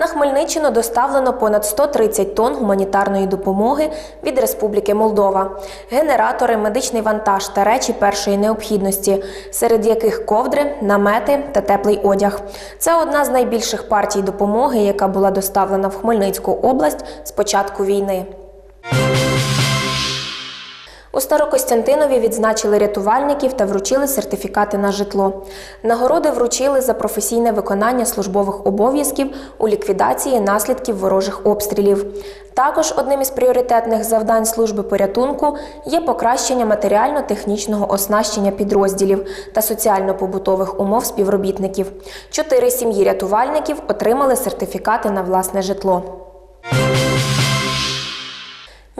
На Хмельниччину доставлено понад 130 тонн гуманітарної допомоги від Республіки Молдова, генератори, медичний вантаж та речі першої необхідності, серед яких ковдри, намети та теплий одяг. Це одна з найбільших партій допомоги, яка була доставлена в Хмельницьку область з початку війни. У Старокостянтинові відзначили рятувальників та вручили сертифікати на житло. Нагороди вручили за професійне виконання службових обов'язків у ліквідації наслідків ворожих обстрілів. Також одним із пріоритетних завдань служби порятунку є покращення матеріально-технічного оснащення підрозділів та соціально-побутових умов співробітників. Чотири сім'ї рятувальників отримали сертифікати на власне житло.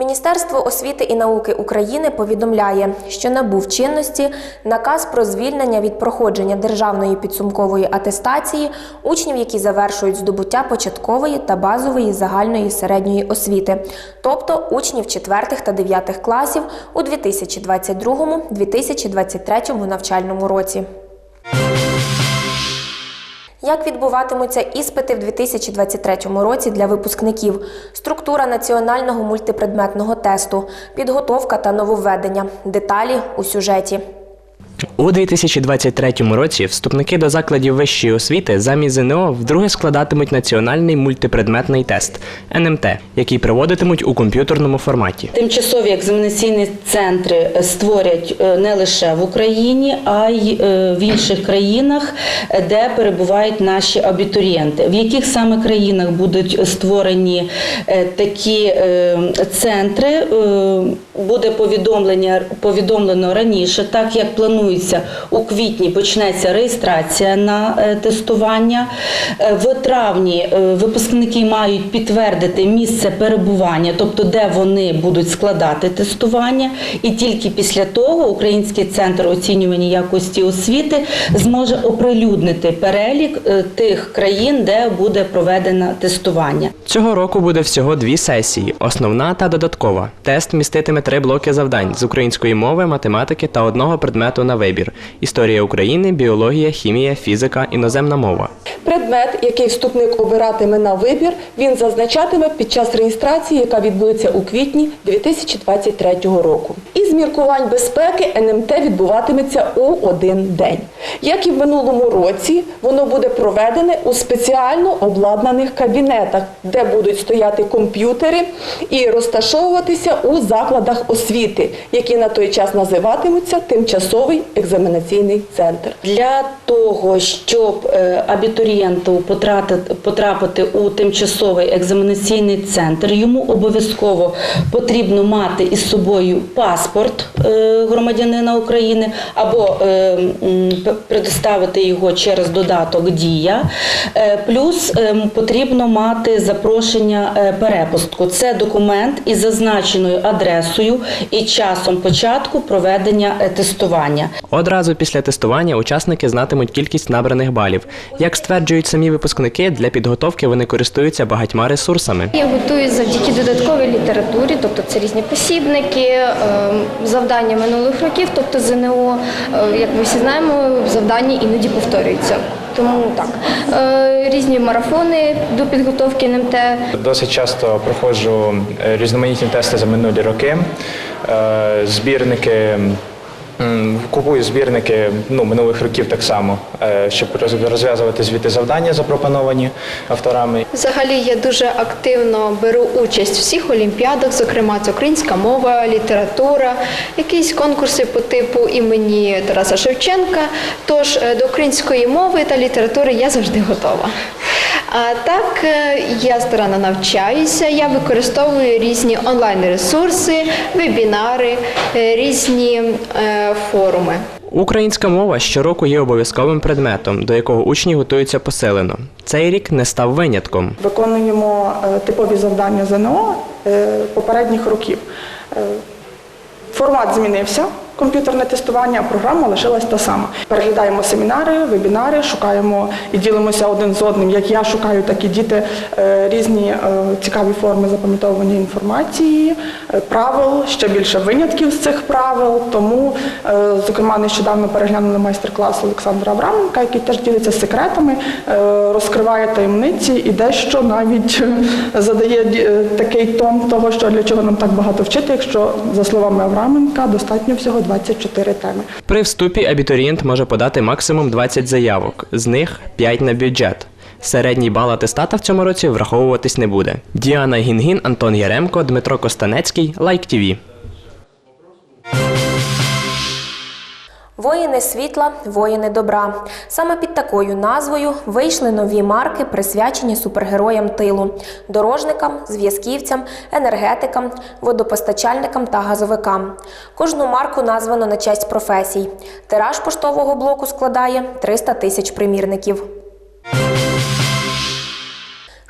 Міністерство освіти і науки України повідомляє, що набув чинності наказ про звільнення від проходження державної підсумкової атестації учнів, які завершують здобуття початкової та базової загальної середньої освіти, тобто учнів 4 та 9 класів у 2022-2023 навчальному році. Як відбуватимуться іспити в 2023 році для випускників? Структура національного мультипредметного тесту, підготовка та нововведення. Деталі у сюжеті. У 2023 році вступники до закладів вищої освіти замість ЗНО вдруге складатимуть національний мультипредметний тест НМТ, який проводитимуть у комп'ютерному форматі. Тимчасові екзаменаційні центри створять е, не лише в Україні, а й е, в інших країнах, е, де перебувають наші абітурієнти. В яких саме країнах будуть створені е, такі е, центри, е, буде повідомлення повідомлено раніше, так як планується у квітні почнеться реєстрація на е, тестування. Е, В травні е, випускники мають підтвердити місце перебування, тобто де вони будуть складати тестування, і тільки після того Український центр оцінювання якості освіти зможе оприлюднити перелік тих країн, де буде проведено тестування. Цього року буде всього дві сесії: основна та додаткова. Тест міститиме три блоки завдань з української мови, математики та одного предмету на вибір: історія України, біологія, хімія, фізика, іноземна мова. Предмет, який вступник обиратиме на вибір, він зазначатиме під час реєстрації, яка відбудеться у квітні 2023 року. Із міркувань безпеки НМТ відбуватиметься у один день. Як і в минулому році, воно буде проведене у спеціально обладнаних кабінетах, де будуть стояти комп'ютери і розташовуватися у закладах освіти, які на той час називатимуться тимчасовий екзаменаційний центр. Для того, щоб е, абітурієнту потрапити, у тимчасовий екзаменаційний центр, йому обов'язково потрібно мати із собою паспорт громадянина України або е, предоставити його через додаток Дія. Е, Плюс е, потрібно мати запрошення е, перепустку. Це документ із зазначеною адресою і часом початку проведення е, тестування. Одразу після тестування учасники знатимуть кількість набраних балів. Як стверджують самі випускники, для підготовки вони користуються багатьма ресурсами. Я готуюсь завдяки додатковій літературі, тобто це різні посібники, е, завдання минулих років, тобто ЗНО. Е, Як ми всі знаємо, завдання іноді повторюються. Тому так, Е, різні марафони до підготовки НМТ. Досить часто проходжу е, різноманітні тести за минулі роки, збірники. Купую збірники ну, минулих років так само, е, щоб розв'язувати звіти завдання, запропоновані авторами. Взагалі я дуже активно беру участь в всіх олімпіадах, зокрема це українська мова, література, якісь конкурси по типу імені Тараса Шевченка. Тож е, до української мови та літератури я завжди готова. А так е, я старанно навчаюся, я використовую різні онлайн-ресурси, вебінари, е, різні е, форуми. Українська мова щороку є обов'язковим предметом, до якого учні готуються посилено. Цей рік не став винятком. виконуємо типові завдання ЗНО попередніх років. Формат змінився. Комп'ютерне тестування, а програма лишилась та сама. Переглядаємо семінари, вебінари, шукаємо і ділимося один з одним. Як я шукаю, так і діти е, різні е, цікаві форми запам'ятовування інформації, е, правил, ще більше винятків з цих правил. Тому, зокрема, нещодавно переглянули майстер-клас Олександра Авраменка, який теж ділиться секретами, розкриває таємниці і дещо навіть задає такий тон того, що для чого нам так багато вчити, якщо за словами Авраменка достатньо всього 24 теми. При вступі абітурієнт може подати максимум 20 заявок, з них 5 на бюджет. Середній бал атестата в цьому році враховуватись не буде. Діана Гінгін, Антон Яремко, Дмитро Костанецький, Лайк ТІВІ. Воїни світла, воїни добра. Саме під такою назвою вийшли нові марки, присвячені супергероям тилу, дорожникам, зв'язківцям, енергетикам, водопостачальникам та газовикам. Кожну марку названо на честь професій. Тираж поштового блоку складає 300 тисяч примірників.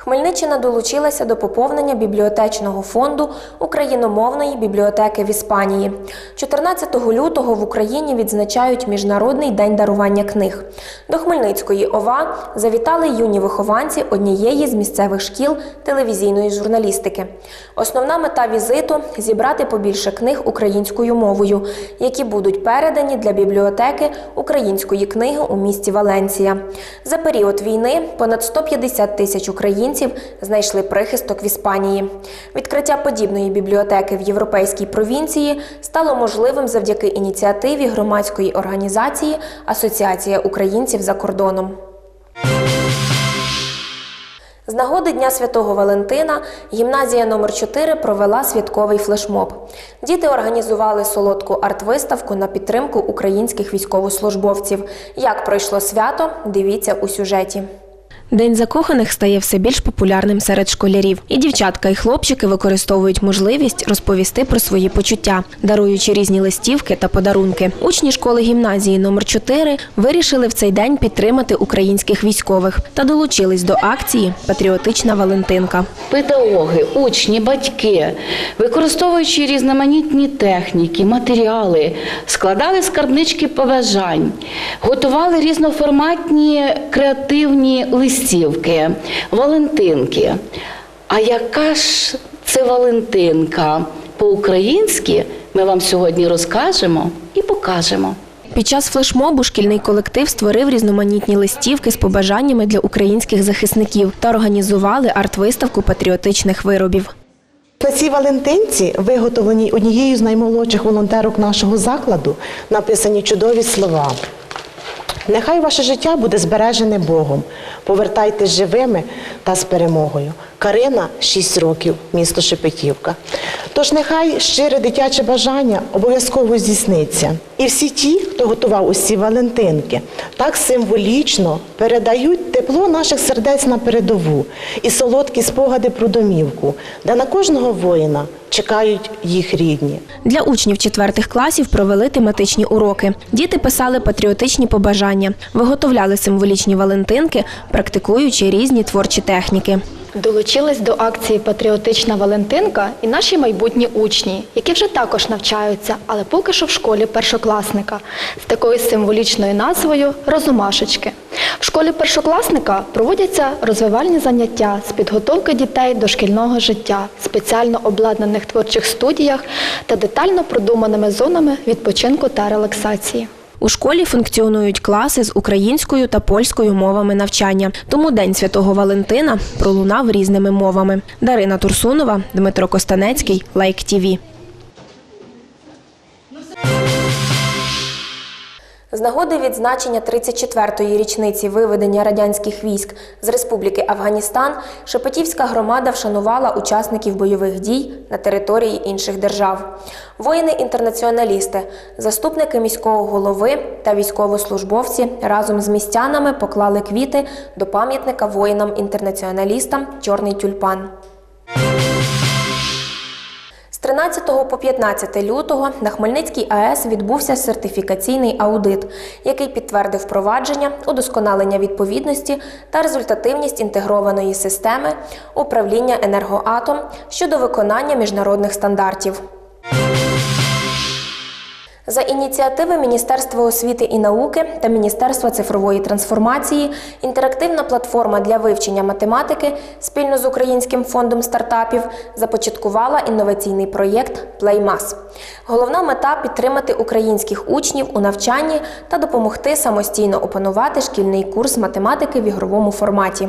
Хмельниччина долучилася до поповнення бібліотечного фонду україномовної бібліотеки в Іспанії. 14 лютого в Україні відзначають Міжнародний день дарування книг. До Хмельницької ОВА завітали юні вихованці однієї з місцевих шкіл телевізійної журналістики. Основна мета візиту зібрати побільше книг українською мовою, які будуть передані для бібліотеки української книги у місті Валенсія. За період війни понад 150 тисяч українців знайшли прихисток в Іспанії. Відкриття подібної бібліотеки в європейській провінції стало можливим завдяки ініціативі громадської організації Асоціація українців за кордоном. З нагоди Дня Святого Валентина гімназія номер 4 провела святковий флешмоб. Діти організували солодку арт-виставку на підтримку українських військовослужбовців. Як пройшло свято, дивіться у сюжеті. День закоханих стає все більш популярним серед школярів. І дівчатка, і хлопчики використовують можливість розповісти про свої почуття, даруючи різні листівки та подарунки. Учні школи гімназії номер 4 вирішили в цей день підтримати українських військових та долучились до акції Патріотична Валентинка. Педагоги, учні, батьки, використовуючи різноманітні техніки, матеріали, складали скарбнички побажань, готували різноформатні креативні листівки, валентинки. А яка ж це Валентинка? По-українськи ми вам сьогодні розкажемо і покажемо. Під час флешмобу шкільний колектив створив різноманітні листівки з побажаннями для українських захисників та організували арт-виставку патріотичних виробів. На цій Валентинці, виготовленій однією з наймолодших волонтерок нашого закладу, написані чудові слова. Нехай ваше життя буде збережене Богом. Повертайтесь живими та з перемогою. Карина 6 років, місто Шепетівка. Тож нехай щире дитяче бажання обов'язково здійсниться. І всі ті, хто готував ці Валентинки, так символічно передають тепло наших сердець на передову і солодкі спогади про домівку, де на кожного воїна чекають їх рідні. Для учнів четвертих класів провели тематичні уроки. Діти писали патріотичні побажання, виготовляли символічні валентинки, практикуючи різні творчі техніки. Долучились до акції Патріотична Валентинка і наші майбутні учні, які вже також навчаються, але поки що в школі першокласника з такою символічною назвою Розумашечки. В школі першокласника проводяться розвивальні заняття з підготовки дітей до шкільного життя, спеціально обладнаних творчих студіях та детально продуманими зонами відпочинку та релаксації. У школі функціонують класи з українською та польською мовами навчання. Тому День Святого Валентина пролунав різними мовами. Дарина Турсунова, Дмитро Костанецький, Лайк ТІВІ. Нагоди відзначення 34-ї річниці виведення радянських військ з Республіки Афганістан Шепетівська громада вшанувала учасників бойових дій на території інших держав. Воїни-інтернаціоналісти, заступники міського голови та військовослужбовці разом з містянами поклали квіти до пам'ятника воїнам-інтернаціоналістам Чорний тюльпан. З 13 по 15 лютого на Хмельницькій АЕС відбувся сертифікаційний аудит, який підтвердив впровадження, удосконалення відповідності та результативність інтегрованої системи управління енергоатом щодо виконання міжнародних стандартів. За ініціативи Міністерства освіти і науки та Міністерства цифрової трансформації інтерактивна платформа для вивчення математики спільно з Українським фондом стартапів започаткувала інноваційний проєкт PlayMass. Головна мета підтримати українських учнів у навчанні та допомогти самостійно опанувати шкільний курс математики в ігровому форматі.